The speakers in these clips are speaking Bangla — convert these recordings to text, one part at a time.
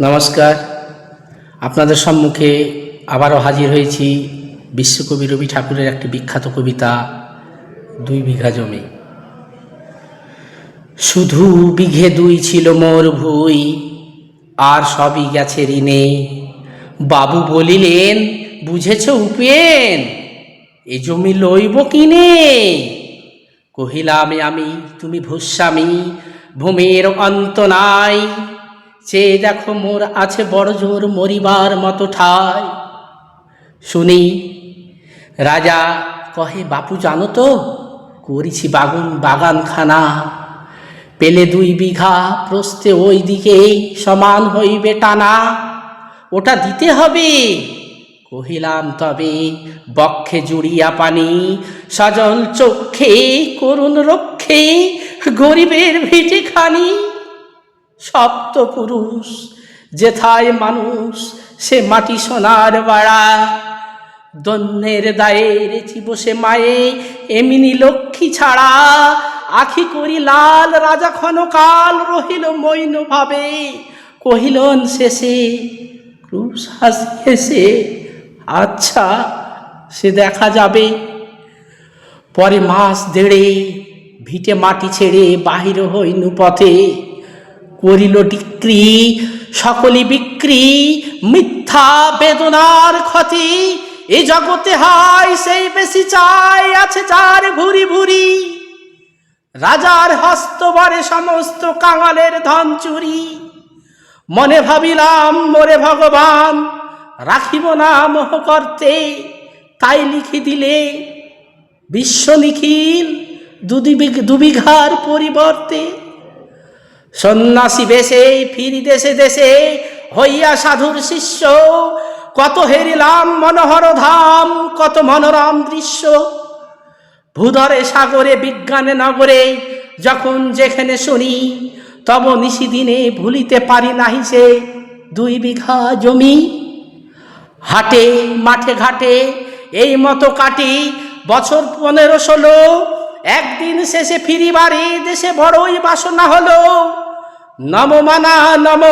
নমস্কার। আপনাদের সম্মুখে আবারও হাজির হয়েছি বিশ্বকবি রবি ঠাকুরের একটি বিখ্যাত কবিতা, দুই বিঘা জমি। শুধু বিঘে দুই ছিল মোর ভুই, আর সবই গেছে ঋণে। বাবু বলিলেন, বুঝেছ উপেন, এ জমি লইব কিনে? কহিলাম আমি, তুমি ভূস্বামী, ভূমির অন্ত নাই। চেয়ে দেখো মোর আছে বড় জোর মরিবার মতো ঠাই। শুনি, রাজা কহে, বাপু, জানো তো, করেছি বাগুন বাগানখানা। পেলে দুই বিঘা প্রস্তে ওই দিকেই সমান হইবে টানা। ওটা দিতে হবে? কহিলাম, তবে বক্ষে জুড়িয়া পানি, সজল চক্ষে করুণ রক্ষে, গরিবের ভিটে খানি সপ্তপুরুষ যেথায় মানুষ, সে মাটি সোনার বাড়া। দন্যের দায়ের বসে মায়ে, এমনি লক্ষ্মী ছাড়া। আখি করি লাল রাজা ক্ষণকাল রহিল মৈন ভাবে। কহিলন শেষে ক্রুশ হাসিয়েছে আচ্ছা সে দেখা যাবে। পরে মাস দেড়ে, ভিটে মাটি ছেড়ে বাহির হইনু পথে। করিল ডিক্রি, সকলি বিক্রি, মিথ্যা বেদনার ক্ষতি। এ জগতে হাই সেই বেশি চাই, আছে যার ভুরি ভুরি। রাজার হস্তবরে সমস্ত কাঙালের ধন চুরি। মনে ভাবিলাম মোরে ভগবান, রাখিব না মোহ করতে। তাই লিখি দিলে বিশ্ব নিখিল দুবিঘার পরিবর্তে। সন্ন্যাসী বেশে, ফিরি দেশে দেশে হইয়া সাধুর শিষ্য। কত হেরিলাম মনোহর ধাম, কত মনোরম দৃশ্য। ভূধরে, সাগরে, বিজ্ঞানে, নগরে যখন যেখানে শুনি, তব নিশিদিনে ভুলিতে পারি নাহি সে দুই বিঘা জমি। হাটে, মাঠে ঘাটে এই মতো কাটি বছর পনেরো ষোলো। একদিন শেষে ফিরি বাড়ি দেশে বড়ই বাসনা হলো। নম মানা নম,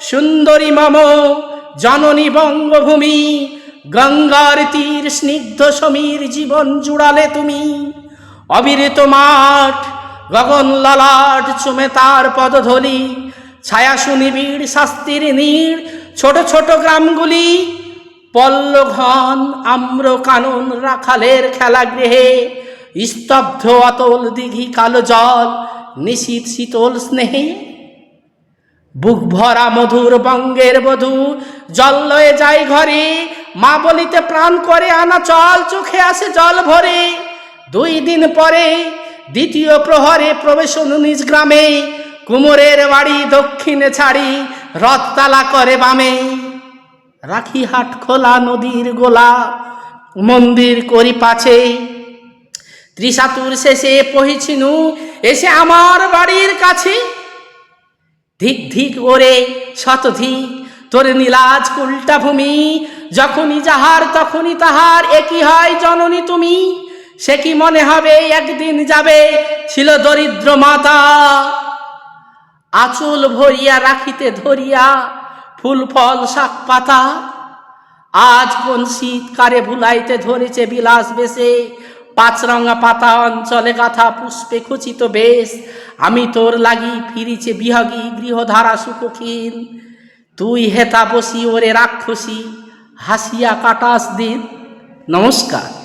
সুন্দরী মম, জননী বঙ্গভূমি, গঙ্গার তীর স্নিগ্ধ সমীর জীবন জুড়ালে তুমি। অবিরত মাঠ গগন ললাট চুমে তার পদধলি ছায়া সুনিবিড় শাস্তির নীড় ছোট ছোট গ্রামগুলি, পল্লঘন আম্র কানন রাখালের খেলাগৃহে স্তব্ধ অতল দিঘি কালো জল নিশীত শীতল স্নেহে বুক ভরা মধুর বঙ্গের বধূ, জল লয়ে যাই ঘরে। মা বলিতে প্রাণ করে আনা চল, চোখে আসে জল ভরে। দুই দিন পরে দ্বিতীয় প্রহরে প্রবেশ নিজ গ্রামে। কুমোরের বাড়ি দক্ষিণে ছাড়ি, রথতালা করে বামে। রাখি হাট খোলা নদীর গোলা, মন্দির করি পাছে। ত্রিশাতুর শেষে পহিছিনু, এসে আমার বাড়ির কাছে। ধিক ধিক ওরে শতধিক। তোর নীলাজ উল্টা ভূমি, যখনই যাহার তখনই তাহার একই হয় জননী তুমি। সে কি মনে হবে একদিন যাবে ছিল দরিদ্র মাতা। আঁচল ভরিয়া রাখিতে ধরিয়া ফুল, ফল, শাক, পাতা। আজ কোন শীতকারে ভুলাইতে ধরেছে বিলাস বেশে। পাঁচরঙা পাতা অঞ্চলে গাথা পুষ্পে খচিত বেশ। আমি তোর লাগি ফিরিছে বিহগি গৃহধারা সুখীন তুই হেতা বসি ওরে রাক্ষসী, হাসিয়া কাটাস দিন। নমস্কার।